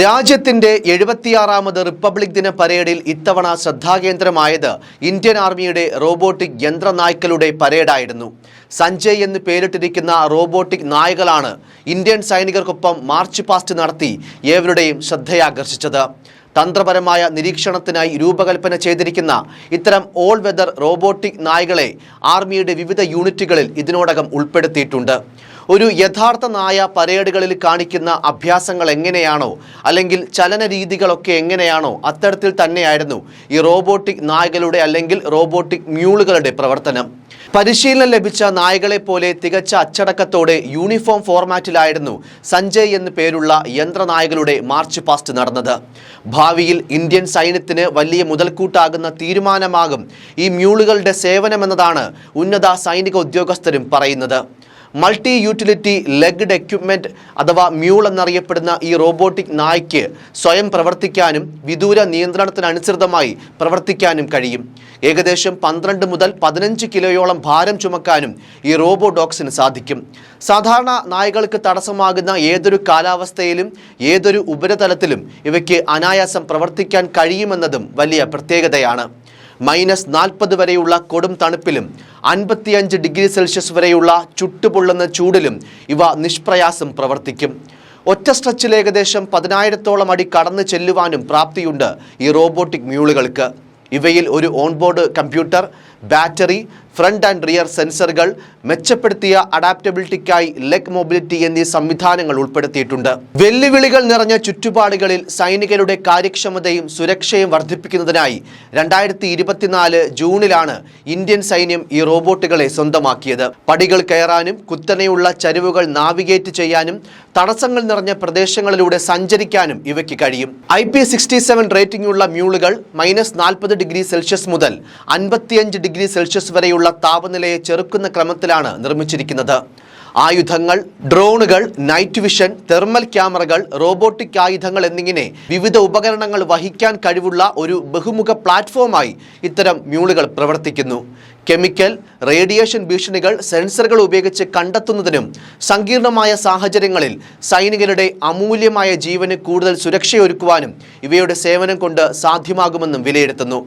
രാജ്യത്തിന്റെ എഴുപത്തിയാറാമത് റിപ്പബ്ലിക് ദിന പരേഡിൽ ഇത്തവണ ശ്രദ്ധാകേന്ദ്രമായത് ഇന്ത്യൻ ആർമിയുടെ റോബോട്ടിക് യന്ത്രനായ്ക്കളുടെ പരേഡായിരുന്നു. സഞ്ജയ് എന്ന് പേരിട്ടിരിക്കുന്ന റോബോട്ടിക് നായകളാണ് ഇന്ത്യൻ സൈനികർക്കൊപ്പം മാർച്ച് പാസ്റ്റ് നടത്തി ഏവരുടെയും ശ്രദ്ധയാകർഷിച്ചത്. തന്ത്രപരമായ നിരീക്ഷണത്തിനായി രൂപകൽപ്പന ചെയ്തിരിക്കുന്ന ഇത്തരം ഓൾ വെതർ റോബോട്ടിക് നായകളെ ആർമിയുടെ വിവിധ യൂണിറ്റുകളിൽ ഇതിനോടകം ഉൾപ്പെടുത്തിയിട്ടുണ്ട്. ഒരു യഥാർത്ഥ നായ പരേഡുകളിൽ കാണിക്കുന്ന അഭ്യാസങ്ങൾ എങ്ങനെയാണോ അല്ലെങ്കിൽ ചലന രീതികളൊക്കെ എങ്ങനെയാണോ അത്തരത്തിൽ തന്നെയായിരുന്നു ഈ റോബോട്ടിക് നായകളുടെ അല്ലെങ്കിൽ റോബോട്ടിക് മ്യൂളുകളുടെ പ്രവർത്തനം. പരിശീലനം ലഭിച്ച നായകളെ പോലെ തികച്ച അച്ചടക്കത്തോടെ യൂണിഫോം ഫോർമാറ്റിലായിരുന്നു സഞ്ജയ് എന്ന് പേരുള്ള യന്ത്രനായകളുടെ മാർച്ച് പാസ്റ്റ് നടന്നത്. ഭാവിയിൽ ഇന്ത്യൻ സൈന്യത്തിന് വലിയ മുതൽക്കൂട്ടാകുന്ന തീരുമാനമാകും ഈ മ്യൂളുകളുടെ സേവനമെന്നതാണ് ഉന്നത സൈനിക ഉദ്യോഗസ്ഥരും പറയുന്നത്. മൾട്ടി യൂട്ടിലിറ്റി ലെഗ്ഡ് എക്യുപ്മെന്റ് അഥവാ മ്യൂൾ എന്നറിയപ്പെടുന്ന ഈ റോബോട്ടിക് നായ്ക്ക് സ്വയം പ്രവർത്തിക്കാനും വിദൂര നിയന്ത്രണത്തിനനുസൃതമായി പ്രവർത്തിക്കാനും കഴിയും. ഏകദേശം പന്ത്രണ്ട് മുതൽ പതിനഞ്ച് കിലോയോളം ഭാരം ചുമക്കാനും ഈ റോബോ ഡോഗ്സിന് സാധിക്കും. സാധാരണ നായകൾക്ക് തടസ്സമാകുന്ന ഏതൊരു കാലാവസ്ഥയിലും ഏതൊരു ഉപരിതലത്തിലും ഇവയ്ക്ക് അനായാസം പ്രവർത്തിക്കാൻ കഴിയുമെന്നതും വലിയ പ്രത്യേകതയാണ്. മൈനസ് നാൽപ്പത് വരെയുള്ള കൊടും തണുപ്പിലും അൻപത്തിയഞ്ച് ഡിഗ്രി സെൽഷ്യസ് വരെയുള്ള ചുട്ടുപൊള്ളുന്ന ചൂടിലും ഇവ നിഷ്പ്രയാസം പ്രവർത്തിക്കും. ഒറ്റ സ്ട്രെച്ചിൽ ഏകദേശം പതിനായിരത്തോളം അടി കടന്നു ചെല്ലുവാനും പ്രാപ്തിയുണ്ട് ഈ റോബോട്ടിക് മ്യൂളുകൾക്ക്. ഇവയിൽ ഒരു onboard computer battery front and rear സെൻസറുകൾ മെച്ചപ്പെടുത്തിയ അഡാപ്റ്റബിലിറ്റിക്കായി ലെഗ് മൊബിലിറ്റി എന്നീ സംവിധാനങ്ങൾ ഉൾപ്പെടുത്തിയിട്ടുണ്ട്. വെല്ലുവിളികൾ നിറഞ്ഞ ചുറ്റുപാടുകളിൽ സൈനികരുടെ കാര്യക്ഷമതയും സുരക്ഷയും വർദ്ധിപ്പിക്കുന്നതിനായി രണ്ടായിരത്തി ഇരുപത്തിനാല് ജൂണിലാണ് ഇന്ത്യൻ സൈന്യം ഈ റോബോട്ടുകളെ സ്വന്തമാക്കിയത്. പടികൾ കയറാനും കുത്തനെയുള്ള ചരിവുകൾ നാവിഗേറ്റ് ചെയ്യാനും തടസ്സങ്ങൾ നിറഞ്ഞ പ്രദേശങ്ങളിലൂടെ സഞ്ചരിക്കാനും ഇവയ്ക്ക് കഴിയും. I P sixty seven rating ഉള്ള മ്യൂളുകൾ മൈനസ് നാൽപ്പത് ഡിഗ്രി സെൽഷ്യസ് മുതൽ അൻപത്തിയഞ്ച് ഡിഗ്രി സെൽഷ്യസ് വരെയുള്ള താപനിലയെ ചെറുക്കുന്ന ക്രമത്തിലാണ് നിർമ്മിച്ചിരിക്കുന്നത്. ആയുധങ്ങൾ ഡ്രോണുകൾ നൈറ്റ് വിഷൻ തെർമൽ ക്യാമറകൾ റോബോട്ടിക് ആയുധങ്ങൾ എന്നിങ്ങനെ വിവിധ ഉപകരണങ്ങൾ വഹിക്കാൻ കഴിവുള്ള ഒരു ബഹുമുഖ പ്ലാറ്റ്ഫോമായി ഇത്തരം മ്യൂളുകൾ പ്രവർത്തിക്കുന്നു. കെമിക്കൽ റേഡിയേഷൻ ഭീഷണികൾ സെൻസറുകൾ ഉപയോഗിച്ച് കണ്ടെത്തുന്നതിനും സങ്കീർണമായ സാഹചര്യങ്ങളിൽ സൈനികരുടെ അമൂല്യമായ ജീവന് കൂടുതൽ സുരക്ഷയൊരുക്കുവാനും ഇവയുടെ സേവനം കൊണ്ട് സാധ്യമാകുമെന്നും വിലയിരുത്തുന്നു.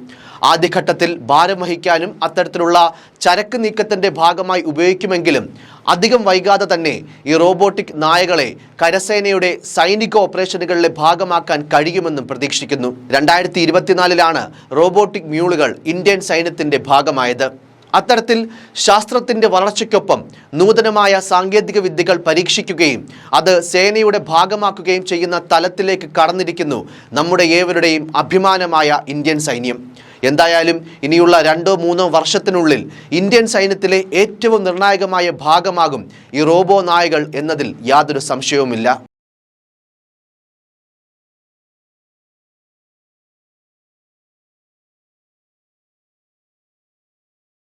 ആദ്യഘട്ടത്തിൽ ഭാരം വഹിക്കാനും അത്തരത്തിലുള്ള ചരക്ക് നീക്കത്തിന്റെ ഭാഗമായി ഉപയോഗിക്കുമെങ്കിലും അധികം വൈകാതെ തന്നെ ഈ റോബോട്ടിക് നായകളെ കരസേനയുടെ സൈനിക ഓപ്പറേഷനുകളിലെ ഭാഗമാക്കാൻ കഴിയുമെന്നും പ്രതീക്ഷിക്കുന്നു. രണ്ടായിരത്തി ഇരുപത്തിനാലിലാണ് റോബോട്ടിക് മ്യൂളുകൾ ഇന്ത്യൻ സൈന്യത്തിന്റെ ഭാഗമായത്. അത്തരത്തിൽ ശാസ്ത്രത്തിന്റെ വളർച്ചയ്ക്കൊപ്പം നൂതനമായ സാങ്കേതിക വിദ്യകൾ പരീക്ഷിക്കുകയും അത് സേനയുടെ ഭാഗമാക്കുകയും ചെയ്യുന്ന തലത്തിലേക്ക് കടന്നിരിക്കുന്നു നമ്മുടെ ഏവരുടെയും അഭിമാനമായ ഇന്ത്യൻ സൈന്യം. എന്തായാലും ഇനിയുള്ള രണ്ടോ മൂന്നോ വർഷത്തിനുള്ളിൽ ഇന്ത്യൻ സൈന്യത്തിലെ ഏറ്റവും നിർണായകമായ ഭാഗമാകും ഈ റോബോ നായകൾ എന്നതിൽ യാതൊരു സംശയവുമില്ല.